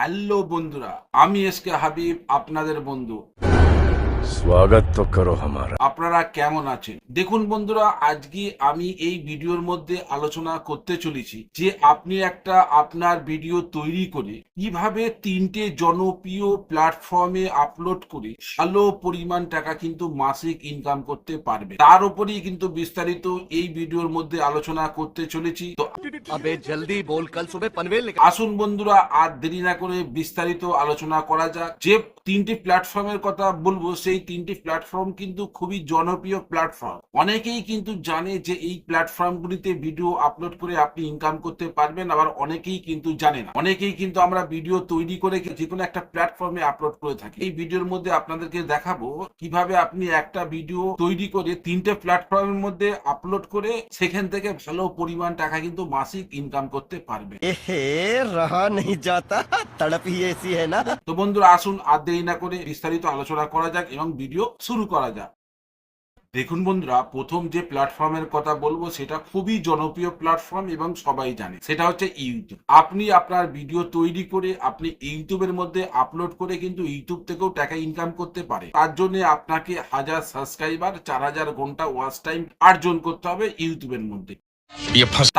Hello বন্ধুরা আমি SK Habib আপনাদের বন্ধু। স্বাগত করো আমার আপনারা কেমন আছেন? দেখুন বন্ধুরা আজকে আমি এই ভিডিওর মধ্যে আলোচনা করতে চলেছি যে আপনি একটা আপনার ভিডিও তৈরি করে কীভাবে তিনটে জনপ্রিয় প্ল্যাটফর্মে আপলোড করে ভালো পরিমাণ টাকা কিন্তু মাসিক ইনকাম করতে পারবে। তার উপরেই কিন্তু বিস্তারিত এই ভিডিওর মধ্যে আলোচনা করতে চলেছি। জলদি বল কাল সুবে আসুন বন্ধুরা আর দেরি না করে বিস্তারিত আলোচনা করা যাক। যে তিনটি প্ল্যাটফর্মের কথা বলব সে এই তিনটি প্ল্যাটফর্ম কিন্তু খুবই জনপ্রিয় প্ল্যাটফর্ম অনেকেই কিন্তু জানে যে এই প্ল্যাটফর্মগুলিতে ভিডিও আপলোড করে আপনি ইনকাম করতে পারবেন আবার অনেকেই কিন্তু জানে না। অনেকেই কিন্তু আমরা ভিডিও তৈরি করে যে কোনো একটা প্ল্যাটফর্মে আপলোড করে থাকি। এই ভিডিওর মধ্যে আপনাদেরকে দেখাবো কীভাবে আপনি একটা ভিডিও তৈরি করে তিনটে প্ল্যাটফর্মের মধ্যে আপলোড করে সেখান থেকে ভালো পরিমাণ টাকা কিন্তু মাসিক ইনকাম করতে পারবে রাহা নেই যাতা তড়প এসি হ্যায় না? তো বন্ধুরা আসুন আর দেরি না করে বিস্তারিত আলোচনা করা যাক এবং ভিডিও শুরু করা যাক। দেখুন বন্ধুরা, প্রথম যে প্ল্যাটফর্মের কথা বলব, সেটা খুবই জনপ্রিয় প্ল্যাটফর্ম এবং সবাই জানে। সেটা হচ্ছে ইউটিউব আপনি আপনার ভিডিও তৈরি করে আপনি ইউটিউবের মধ্যে আপলোড করে কিন্তু ইউটিউব থেকেও টাকা ইনকাম করতে পারে। তার জন্য আপনাকে হাজার সাবস্ক্রাইবার চার হাজার ঘণ্টা ওয়াচ টাইম অর্জন করতে হবে ইউটিউবের মধ্যে।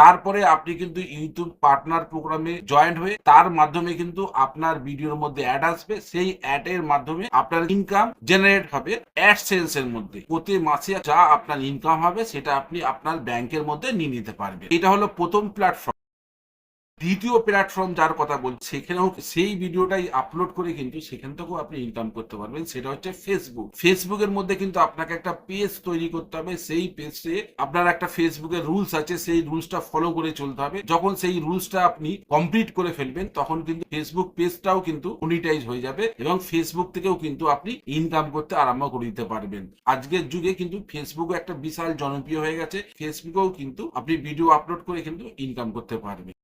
তারপরে আপনি কিন্তু ইউটিউব পার্টনার প্রোগ্রামে জয়েন্ট হয়ে তার মাধ্যমে কিন্তু আপনার ভিডিওর মধ্যে অ্যাড আসবে। সেই অ্যাড এর মাধ্যমে আপনার ইনকাম জেনারেট হবে অ্যাডসেন্স এর মধ্যে। প্রতি মাসে যা আপনার ইনকাম হবে, সেটা আপনি আপনার ব্যাংকের মধ্যে নিয়ে নিতে পারবেন। এটা হলো প্রথম প্ল্যাটফর্ম দ্বিতীয় প্ল্যাটফর্ম যার কথা বলছি সেখানেও সেই ভিডিওটাই আপলোড করে কিন্তু সেখান থেকেও আপনি ইনকাম করতে পারবেন। সেটা হচ্ছে ফেসবুক ফেসবুকের মধ্যে কিন্তু আপনাকে একটা পেজ তৈরি করতে হবে। সেই পেজে আপনার একটা ফেসবুকের রুলস আছে, সেই রুলসটা ফলো করে চলতে হবে। যখন সেই রুলসটা আপনি কমপ্লিট করে ফেলবেন, তখন কিন্তু ফেসবুক পেজটাও কিন্তু মনিটাইজ হয়ে যাবে এবং ফেসবুক থেকেও কিন্তু আপনি ইনকাম করতে আরম্ভ করে দিতে পারবেন। আজকের যুগে কিন্তু ফেসবুক একটা বিশাল জনপ্রিয় হয়ে গেছে। ফেসবুকেও কিন্তু আপনি ভিডিও আপলোড করে কিন্তু ইনকাম করতে পারবেন।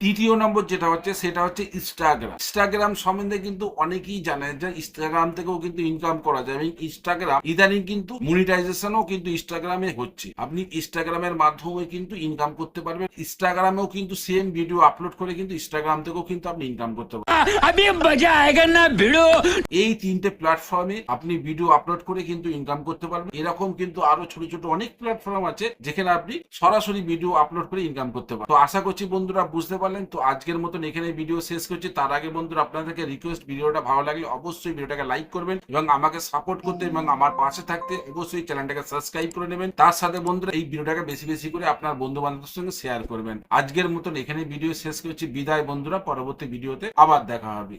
তৃতীয় নম্বর যেটা হচ্ছে সেটা হচ্ছে ইনস্টাগ্রাম ইনস্টাগ্রাম সম্বন্ধে কিন্তু অনেকেই জানে যে ইনস্টাগ্রাম থেকেও কিন্তু ইনকাম করা যায়। এবং ইনস্টাগ্রাম ইদানিং কিন্তু মনিটাইজেশনও কিন্তু ইনস্টাগ্রামে হচ্ছে। আপনি ইনস্টাগ্রামের মাধ্যমে কিন্তু ইনকাম করতে পারবেন। ইনস্টাগ্রামেও কিন্তু সেম ভিডিও আপলোড করে কিন্তু ইনস্টাগ্রাম থেকেও কিন্তু আপনি ইনকাম করতে পারবেন। এই তিনটে প্ল্যাটফর্মে আপনি ভিডিও আপলোড করে কিন্তু ইনকাম করতে পারবেন। এরকম কিন্তু আরও ছোট ছোট অনেক প্ল্যাটফর্ম আছে যেখানে আপনি সরাসরি ভিডিও আপলোড করে ইনকাম করতে পারবেন। তো আশা করছি বন্ধুরা বুঝতে পারবেন পারলেন, তো আজকের মতন এখানে ভিডিও শেষ করছি। তার আগে বন্ধুরা, আপনাদেরকে রিকোয়েস্ট ভিডিওটা ভালো লাগলে অবশ্যই ভিডিওটাকে লাইক করবেন এবং আমাকে সাপোর্ট করতে এবং আমার পাশে থাকতে অবশ্যই চ্যানেলটাকে সাবস্ক্রাইব করে নেবেন। তার সাথে বন্ধুরা, এই ভিডিওটাকে বেশি বেশি করে আপনার বন্ধু বান্ধবের সঙ্গে শেয়ার করবেন। আজকের মতন এখানে ভিডিও শেষ করছি। বিদায় বন্ধুরা, পরবর্তী ভিডিওতে আবার দেখা হবে।